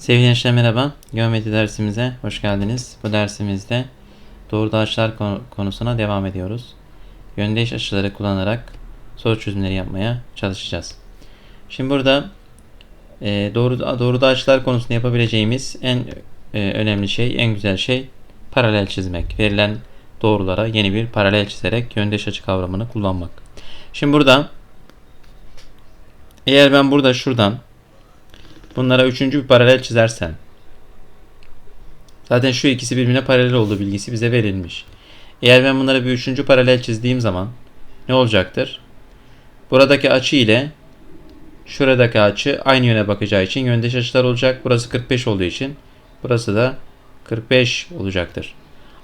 Sevgili gençler merhaba. Geometri dersimize hoş geldiniz. Bu dersimizde doğru açılar konu- konusuna devam ediyoruz. Yöndeş açıları kullanarak soru çözümleri yapmaya çalışacağız. Şimdi burada e, doğru doğru açılar konusunda yapabileceğimiz en e, önemli şey, en güzel şey paralel çizmek. Verilen doğrulara yeni bir paralel çizerek yöndeş açı kavramını kullanmak. Şimdi burada eğer ben burada şuradan bunlara üçüncü bir paralel çizersem zaten şu ikisi birbirine paralel olduğu bilgisi bize verilmiş. Eğer ben bunlara bir üçüncü paralel çizdiğim zaman ne olacaktır? Buradaki açı ile şuradaki açı aynı yöne bakacağı için yöndeş açılar olacak. Burası 45 olduğu için burası da 45 olacaktır.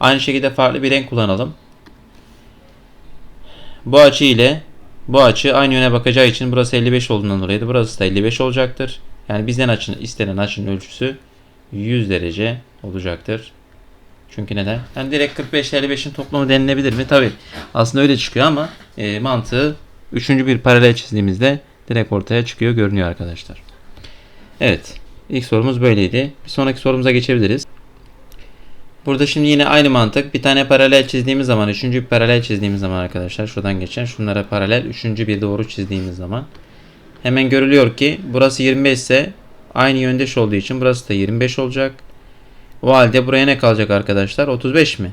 Aynı şekilde farklı bir renk kullanalım. Bu açı ile bu açı aynı yöne bakacağı için burası 55 olduğundan dolayı da burası da 55 olacaktır. Yani bizden açının istenen açının ölçüsü 100 derece olacaktır. Çünkü neden? Yani direkt 45 ile 55'in toplamı denilebilir mi? Tabi. Aslında öyle çıkıyor ama e, mantığı üçüncü bir paralel çizdiğimizde direkt ortaya çıkıyor görünüyor arkadaşlar. Evet. İlk sorumuz böyleydi. Bir sonraki sorumuza geçebiliriz. Burada şimdi yine aynı mantık. Bir tane paralel çizdiğimiz zaman, üçüncü bir paralel çizdiğimiz zaman arkadaşlar şuradan geçen şunlara paralel üçüncü bir doğru çizdiğimiz zaman hemen görülüyor ki burası 25 ise aynı yöndeş olduğu için burası da 25 olacak. O halde buraya ne kalacak arkadaşlar? 35 mi?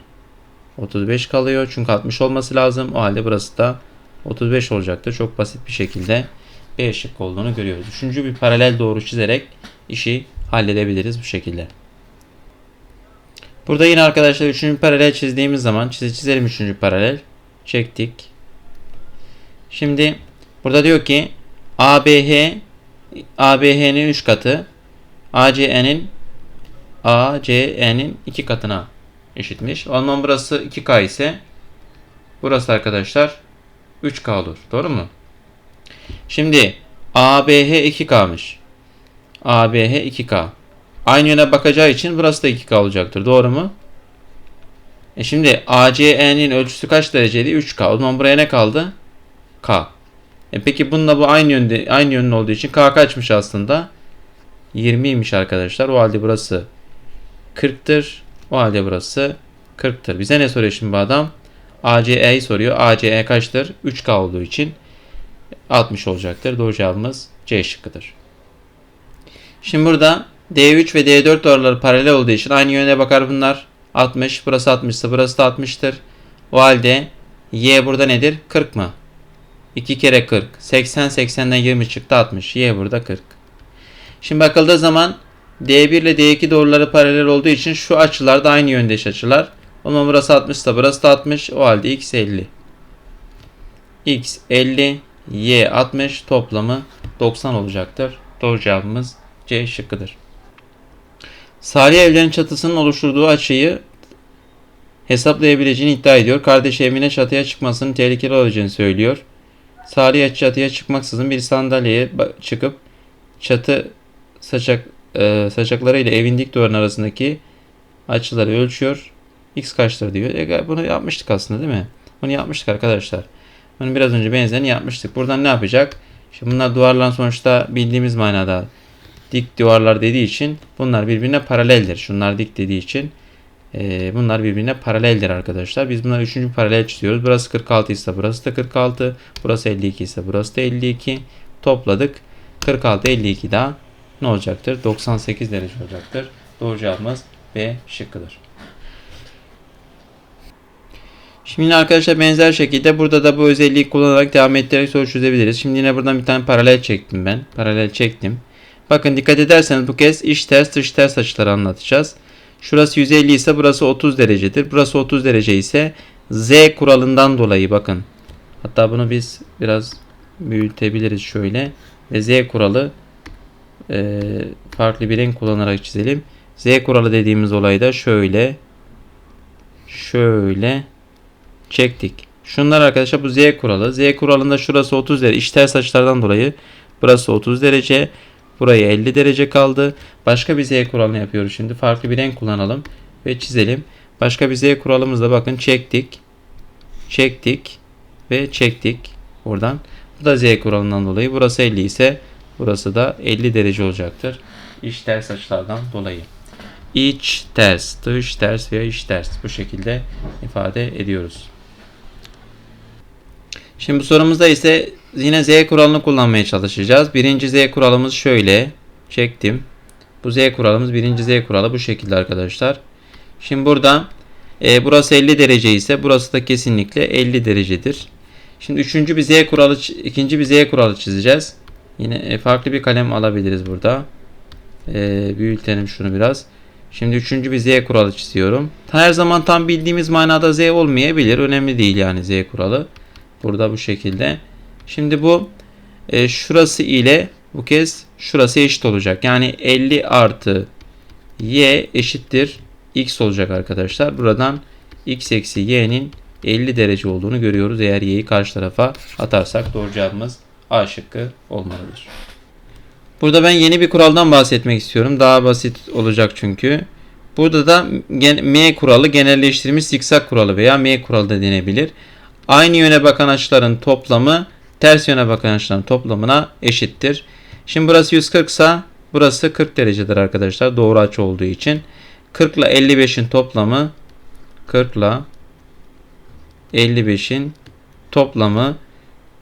35 kalıyor çünkü 60 olması lazım. O halde burası da 35 olacaktır. Çok basit bir şekilde B şık olduğunu görüyoruz. Üçüncü bir paralel doğru çizerek işi halledebiliriz bu şekilde. Burada yine arkadaşlar üçüncü paralel çizdiğimiz zaman çize çizelim üçüncü paralel. Çektik. Şimdi burada diyor ki ABH ABH'nin 3 katı ACE'nin ACE'nin 2 katına eşitmiş. O zaman burası 2K ise burası arkadaşlar 3K olur. Doğru mu? Şimdi ABH 2K'mış. ABH 2K. Aynı yöne bakacağı için burası da 2K olacaktır. Doğru mu? E şimdi ACE'nin ölçüsü kaç dereceydi? 3K. O zaman buraya ne kaldı? K. E peki bununla bu aynı yönde aynı yönlü olduğu için K kaçmış aslında? 20'ymiş arkadaşlar. O halde burası 40'tır. O halde burası 40'tır. Bize ne soruyor şimdi bu adam? ACE'yi soruyor. ACE kaçtır? 3K olduğu için 60 olacaktır. Doğru cevabımız C şıkkıdır. Şimdi burada D3 ve D4 doğruları paralel olduğu için aynı yöne bakar bunlar. 60. Burası 60 ise burası da 60'tır. O halde Y burada nedir? 40 mı? 2 kere 40. 80 80'den 20 çıktı 60. Y burada 40. Şimdi bakıldığı zaman D1 ile D2 doğruları paralel olduğu için şu açılar da aynı yöndeş açılar. O zaman burası 60 ise burası da 60. O halde X 50. X 50. Y 60. Toplamı 90 olacaktır. Doğru cevabımız C şıkkıdır. Salih evlerin çatısının oluşturduğu açıyı hesaplayabileceğini iddia ediyor. Kardeşi Emine çatıya çıkmasının tehlikeli olacağını söylüyor. Salih çatıya çıkmaksızın bir sandalyeye çıkıp çatı saçak e, saçaklarıyla evin dik duvarın arasındaki açıları ölçüyor. X kaçtır diyor. E, bunu yapmıştık aslında değil mi? Bunu yapmıştık arkadaşlar. Bunu biraz önce benzerini yapmıştık. Buradan ne yapacak? Şimdi bunlar duvarların sonuçta bildiğimiz manada dik duvarlar dediği için bunlar birbirine paraleldir. Şunlar dik dediği için e, bunlar birbirine paraleldir arkadaşlar. Biz bunları üçüncü paralel çiziyoruz. Burası 46 ise burası da 46. Burası 52 ise burası da 52. Topladık. 46 52 daha ne olacaktır? 98 derece olacaktır. Doğru cevabımız B şıkkıdır. Şimdi arkadaşlar benzer şekilde burada da bu özelliği kullanarak devam ettirerek soru çözebiliriz. Şimdi yine buradan bir tane paralel çektim ben. Paralel çektim. Bakın dikkat ederseniz bu kez iç ters dış ters açıları anlatacağız. Şurası 150 ise burası 30 derecedir. Burası 30 derece ise Z kuralından dolayı bakın. Hatta bunu biz biraz büyütebiliriz şöyle. Ve Z kuralı e, farklı bir renk kullanarak çizelim. Z kuralı dediğimiz olayda şöyle şöyle çektik. Şunlar arkadaşlar bu Z kuralı. Z kuralında şurası 30 derece. İç ters açılardan dolayı burası 30 derece. Buraya 50 derece kaldı. Başka bir Z kuralını yapıyoruz şimdi. Farklı bir renk kullanalım ve çizelim. Başka bir Z kuralımızda bakın çektik. Çektik ve çektik buradan. Bu da Z kuralından dolayı burası 50 ise burası da 50 derece olacaktır. iç ters açılardan dolayı. İç ters, dış ters veya iç ters bu şekilde ifade ediyoruz. Şimdi bu sorumuzda ise yine z kuralını kullanmaya çalışacağız. Birinci z kuralımız şöyle. Çektim. Bu z kuralımız birinci z kuralı bu şekilde arkadaşlar. Şimdi burada e, burası 50 derece ise burası da kesinlikle 50 derecedir. Şimdi üçüncü bir z kuralı, ikinci bir z kuralı çizeceğiz. Yine e, farklı bir kalem alabiliriz burada. E, büyütelim şunu biraz. Şimdi üçüncü bir z kuralı çiziyorum. Her zaman tam bildiğimiz manada z olmayabilir. Önemli değil yani z kuralı. Burada bu şekilde. Şimdi bu e, şurası ile bu kez şurası eşit olacak. Yani 50 artı y eşittir x olacak arkadaşlar. Buradan x eksi y'nin 50 derece olduğunu görüyoruz. Eğer y'yi karşı tarafa atarsak doğru cevabımız A şıkkı olmalıdır. Burada ben yeni bir kuraldan bahsetmek istiyorum. Daha basit olacak çünkü. Burada da M kuralı genelleştirilmiş zikzak kuralı veya M kuralı da denebilir. Aynı yöne bakan açıların toplamı ters yöne bakan açıların toplamına eşittir. Şimdi burası 140 ise burası 40 derecedir arkadaşlar. Doğru açı olduğu için. 40 ile 55'in toplamı 40 ile 55'in toplamı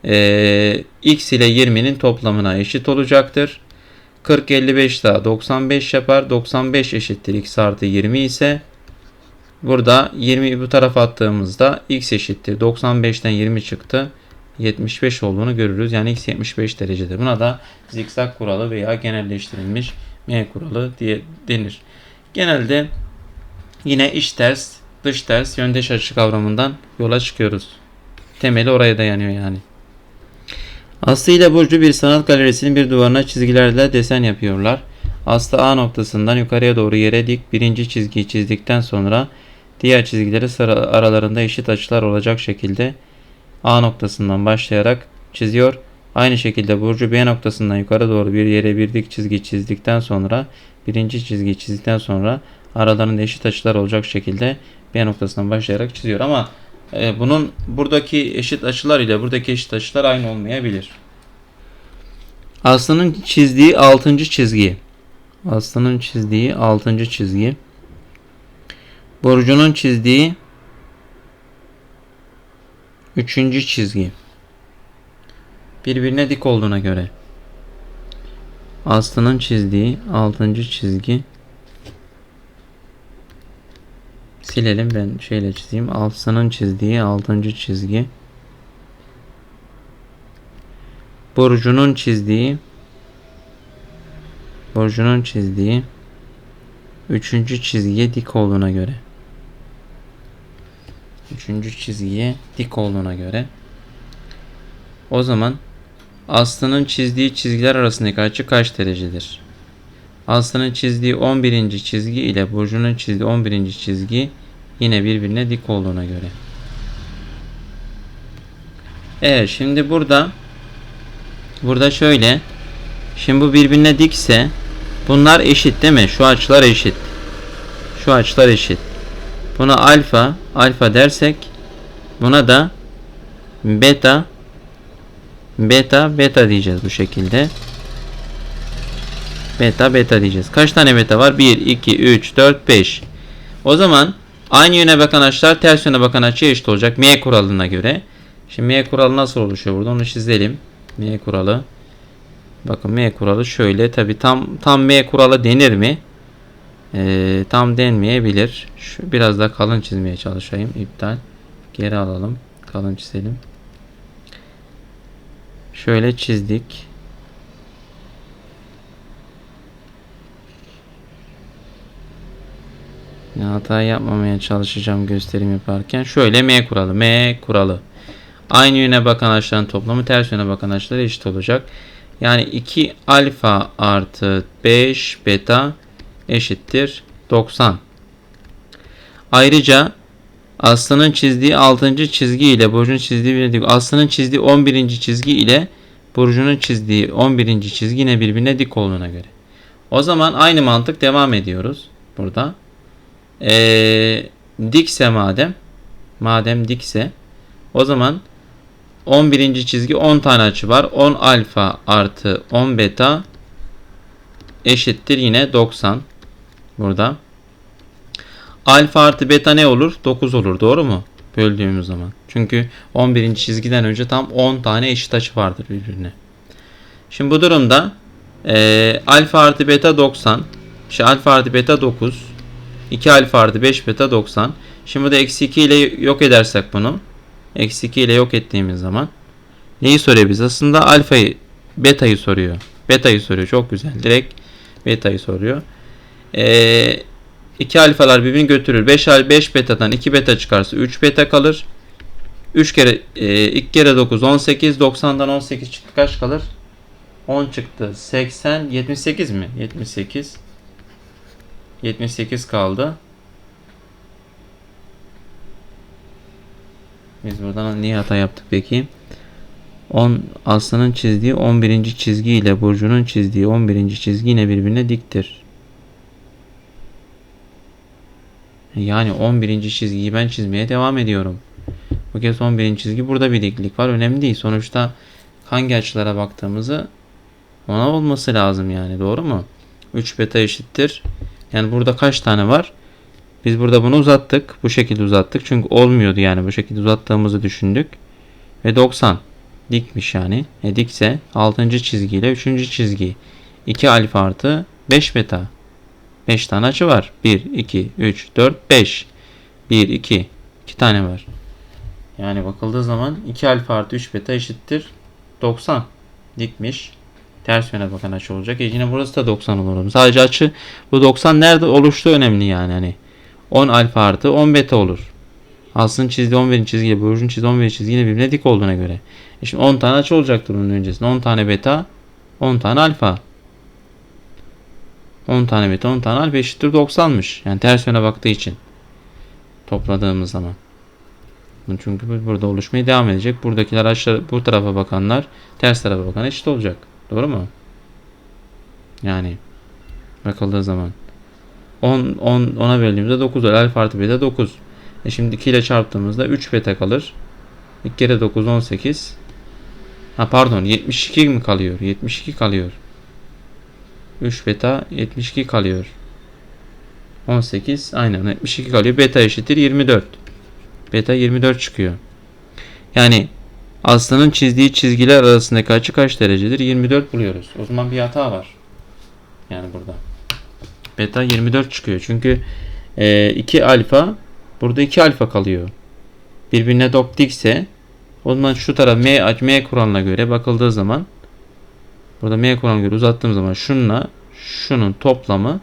e, x ile 20'nin toplamına eşit olacaktır. 40 55 daha 95 yapar. 95 eşittir x artı 20 ise burada 20 bu tarafa attığımızda x eşittir. 95'ten 20 çıktı. 75 olduğunu görürüz. Yani x 75 derecedir. Buna da zikzak kuralı veya genelleştirilmiş m kuralı diye denir. Genelde yine iç ters, dış ters, yöndeş açı kavramından yola çıkıyoruz. Temeli oraya dayanıyor yani. Aslı ile Burcu bir sanat galerisinin bir duvarına çizgilerle desen yapıyorlar. Aslı A noktasından yukarıya doğru yere dik birinci çizgiyi çizdikten sonra diğer çizgileri sıra aralarında eşit açılar olacak şekilde A noktasından başlayarak çiziyor. Aynı şekilde Burcu B noktasından yukarı doğru bir yere bir dik çizgi çizdikten sonra birinci çizgiyi çizdikten sonra aralarında eşit açılar olacak şekilde B noktasından başlayarak çiziyor. Ama e, bunun buradaki eşit açılar ile buradaki eşit açılar aynı olmayabilir. Aslı'nın çizdiği 6. çizgi. Aslı'nın çizdiği 6. çizgi. Burcu'nun çizdiği 3. çizgi. Birbirine dik olduğuna göre. Aslı'nın çizdiği 6. çizgi Silelim ben şeyle çizeyim. Alsa'nın çizdiği 6. çizgi. Burcu'nun çizdiği Burcu'nun çizdiği 3. çizgiye dik olduğuna göre. 3. çizgiye dik olduğuna göre o zaman Aslı'nın çizdiği çizgiler arasındaki açı kaç derecedir? Aslı'nın çizdiği 11. çizgi ile Burcu'nun çizdiği 11. çizgi yine birbirine dik olduğuna göre. Evet şimdi burada burada şöyle şimdi bu birbirine dikse bunlar eşit değil mi? Şu açılar eşit. Şu açılar eşit. Buna alfa alfa dersek buna da beta beta beta diyeceğiz bu şekilde. Beta beta diyeceğiz. Kaç tane beta var? 1, 2, 3, 4, 5. O zaman aynı yöne bakan açılar ters yöne bakan açıya eşit olacak. M kuralına göre. Şimdi M kuralı nasıl oluşuyor burada? Onu çizelim. M kuralı. Bakın M kuralı şöyle. Tabi tam tam M kuralı denir mi? Ee, tam denmeyebilir. Şu biraz da kalın çizmeye çalışayım. İptal. Geri alalım. Kalın çizelim. Şöyle çizdik. hata yapmamaya çalışacağım gösterim yaparken. Şöyle M kuralı. M kuralı. Aynı yöne bakan açıların toplamı ters yöne bakan açılara eşit olacak. Yani 2 alfa artı 5 beta eşittir 90. Ayrıca Aslı'nın çizdiği 6. çizgi ile Burcu'nun çizdiği Aslı'nın çizdiği 11. çizgi ile Burcu'nun çizdiği 11. çizgi yine birbirine dik olduğuna göre. O zaman aynı mantık devam ediyoruz burada. Ee, dikse madem madem dikse o zaman 11. çizgi 10 tane açı var. 10 alfa artı 10 beta eşittir yine 90. Burada. Alfa artı beta ne olur? 9 olur. Doğru mu? Böldüğümüz zaman. Çünkü 11. çizgiden önce tam 10 tane eşit açı vardır birbirine. Şimdi bu durumda e, alfa artı beta 90. İşte alfa artı beta 9. 2 alfa artı 5 beta 90. Şimdi burada eksi 2 ile yok edersek bunu. Eksi 2 ile yok ettiğimiz zaman neyi soruyor biz? Aslında alfayı beta'yı soruyor. Beta'yı soruyor. Çok güzel. Direkt beta'yı soruyor. Ee, 2 alfalar birbirini götürür. 5 al 5 beta'dan 2 beta çıkarsa 3 beta kalır. 3 kere e, 2 kere 9 18 90'dan 18 çıktı kaç kalır? 10 çıktı. 80 78 mi? 78 78 kaldı. Biz buradan niye hata yaptık peki? 10 Aslı'nın çizdiği 11. çizgi ile Burcu'nun çizdiği 11. çizgi yine birbirine diktir. Yani 11. çizgiyi ben çizmeye devam ediyorum. Bu kez 11. çizgi burada bir diklik var. Önemli değil. Sonuçta hangi açılara baktığımızı ona olması lazım yani. Doğru mu? 3 beta eşittir. Yani burada kaç tane var? Biz burada bunu uzattık. Bu şekilde uzattık. Çünkü olmuyordu yani. Bu şekilde uzattığımızı düşündük. Ve 90. Dikmiş yani. E dikse 6. çizgiyle 3. çizgi. 2 alfa artı 5 beta. 5 tane açı var. 1, 2, 3, 4, 5. 1, 2. 2 tane var. Yani bakıldığı zaman 2 alfa artı 3 beta eşittir 90. Dikmiş. Ters yöne bakan açı olacak. E yine burası da 90 olur. Sadece açı bu 90 nerede oluştu önemli yani. Hani 10 alfa artı 10 beta olur. Aslında çizdiği 11. çizgiyle Burcu'nun çizdiği 11. çizgiyle birbirine dik olduğuna göre. E şimdi 10 tane açı olacaktır bunun öncesinde. 10 tane beta, 10 tane alfa. 10 tane beta, 10 tane alfa eşittir 90'mış. Yani ters yöne baktığı için. Topladığımız zaman. Çünkü bu burada oluşmaya devam edecek. Buradakiler aşağı bu tarafa bakanlar ters tarafa bakan eşit olacak. Doğru mu? Yani bakıldığı zaman 10 10 10'a böldüğümüzde 9 olur. Alfa artı beta 9. E şimdi 2 ile çarptığımızda 3 beta kalır. 2 kere 9 18. Ha pardon 72 mi kalıyor? 72 kalıyor. 3 beta 72 kalıyor. 18 aynen 72 kalıyor. Beta eşittir 24. Beta 24 çıkıyor. Yani Aslanın çizdiği çizgiler arasındaki açı kaç derecedir? 24 buluyoruz. O zaman bir hata var. Yani burada. Beta 24 çıkıyor. Çünkü e, 2 alfa burada 2 alfa kalıyor. Birbirine dop dikse o zaman şu taraf M, M kuralına göre bakıldığı zaman burada M kuralına göre uzattığım zaman şununla şunun toplamı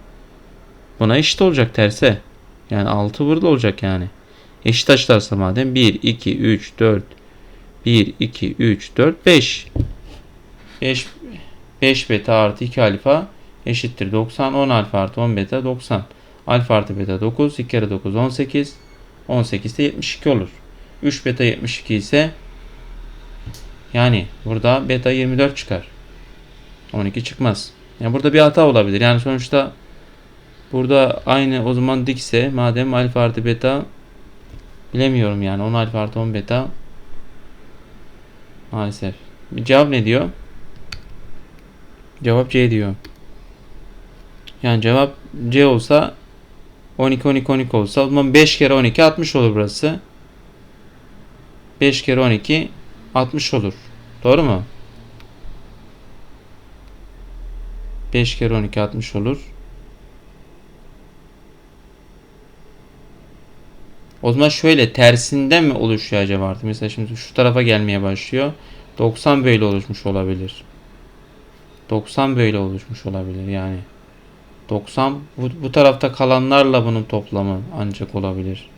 buna eşit olacak terse. Yani 6 burada olacak yani. Eşit açılarsa madem 1, 2, 3, 4, 1, 2, 3, 4, 5. 5, 5 beta artı 2 alfa eşittir 90. 10 alfa artı 10 beta 90. Alfa artı beta 9. 2 kere 9 18. 18 de 72 olur. 3 beta 72 ise yani burada beta 24 çıkar. 12 çıkmaz. Yani burada bir hata olabilir. Yani sonuçta burada aynı o zaman dikse madem alfa artı beta bilemiyorum yani 10 alfa artı 10 beta Maalesef. Cevap ne diyor? Cevap C diyor. Yani cevap C olsa 12 12 12 olsa o zaman 5 kere 12 60 olur burası. 5 kere 12 60 olur. Doğru mu? 5 kere 12 60 olur. O zaman şöyle tersinden mi oluşuyor acaba artık? Mesela şimdi şu tarafa gelmeye başlıyor. 90 böyle oluşmuş olabilir. 90 böyle oluşmuş olabilir yani. 90 bu, bu tarafta kalanlarla bunun toplamı ancak olabilir.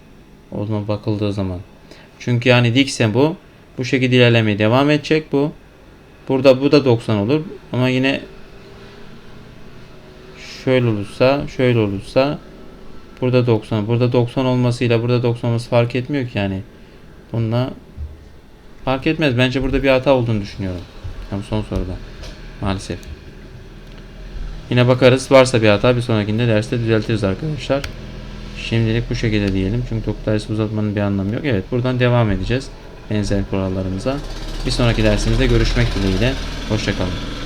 O zaman bakıldığı zaman. Çünkü yani dikse bu bu şekilde ilerlemeye devam edecek bu. Burada bu da 90 olur ama yine şöyle olursa şöyle olursa Burada 90. Burada 90 olmasıyla burada 90 olması fark etmiyor ki yani. Bununla fark etmez. Bence burada bir hata olduğunu düşünüyorum. Yani son soruda. Maalesef. Yine bakarız. Varsa bir hata bir sonrakinde derste düzeltiriz arkadaşlar. Şimdilik bu şekilde diyelim. Çünkü çok dersi uzatmanın bir anlamı yok. Evet buradan devam edeceğiz. Benzer kurallarımıza. Bir sonraki dersimizde görüşmek dileğiyle. Hoşçakalın.